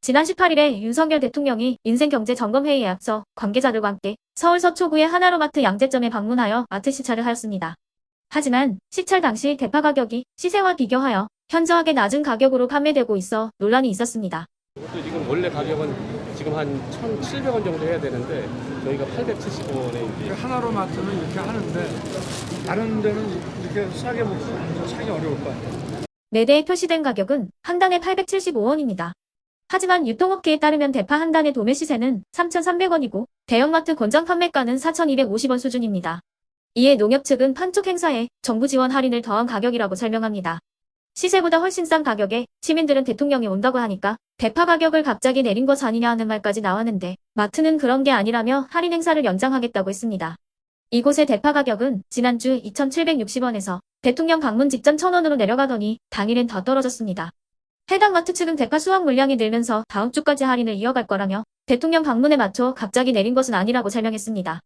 지난 18일에 윤석열 대통령이 인생경제점검회의에 앞서 관계자들과 함께 서울 서초구의 하나로마트 양재점에 방문하여 마트 시찰을 하였습니다. 하지만 시찰 당시 대파 가격이 시세와 비교하여 현저하게 낮은 가격으로 판매되고 있어 논란이 있었습니다. 이것도 지금 원래 가격은 지금 한 1,700원 정도 해야 되는데 저희가 870원에 이제 하나로 마트는 이렇게 하는데 다른 데는 이렇게 싸게 먹고 사기 어려울 것 같아요. 매대에 표시된 가격은 한 단에 875원입니다. 하지만 유통업계에 따르면 대파 한 단의 도매 시세는 3,300원이고 대형마트 권장 판매가는 4,250원 수준입니다. 이에 농협 측은 판촉 행사에 정부 지원 할인을 더한 가격이라고 설명합니다. 시세보다 훨씬 싼 가격에 시민들은 대통령이 온다고 하니까 대파 가격을 갑자기 내린 것 아니냐 하는 말까지 나왔는데 마트는 그런 게 아니라며 할인 행사를 연장하겠다고 했습니다. 이곳의 대파 가격은 지난주 2,760원에서 대통령 방문 직전 1,000원으로 내려가더니 당일엔 더 떨어졌습니다. 해당 마트 측은 대파 수확 물량이 늘면서 다음 주까지 할인을 이어갈 거라며 대통령 방문에 맞춰 갑자기 내린 것은 아니라고 설명했습니다.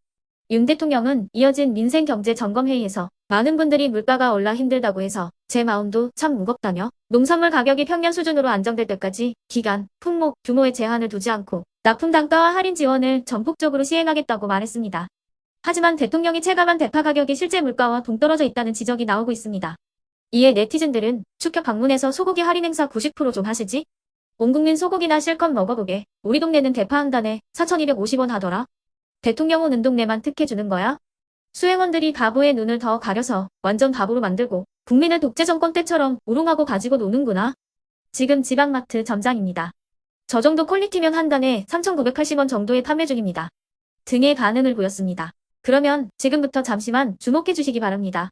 윤 대통령은 이어진 민생경제 점검회의에서 많은 분들이 물가가 올라 힘들다고 해서 제 마음도 참 무겁다며 농산물 가격이 평년 수준으로 안정될 때까지 기간, 품목, 규모에 제한을 두지 않고 납품 단가와 할인 지원을 전폭적으로 시행하겠다고 말했습니다. 하지만 대통령이 체감한 대파 가격이 실제 물가와 동떨어져 있다는 지적이 나오고 있습니다. 이에 네티즌들은 축협 방문해서 소고기 할인 행사 90%좀 하시지? 온 국민 소고기나 실컷 먹어보게. 우리 동네는 대파 한 단에 4,250원 하더라. 대통령 오는 동네만 특혜 주는 거야? 수행원들이 바보의 눈을 더 가려서 완전 바보로 만들고 국민을 독재 정권 때처럼 우롱하고 가지고 노는구나. 지금 지방마트 점장입니다. 저 정도 퀄리티면 한 단에 3,980원 정도의 판매 중입니다. 등의 반응을 보였습니다. 그러면 지금부터 잠시만 주목해 주시기 바랍니다.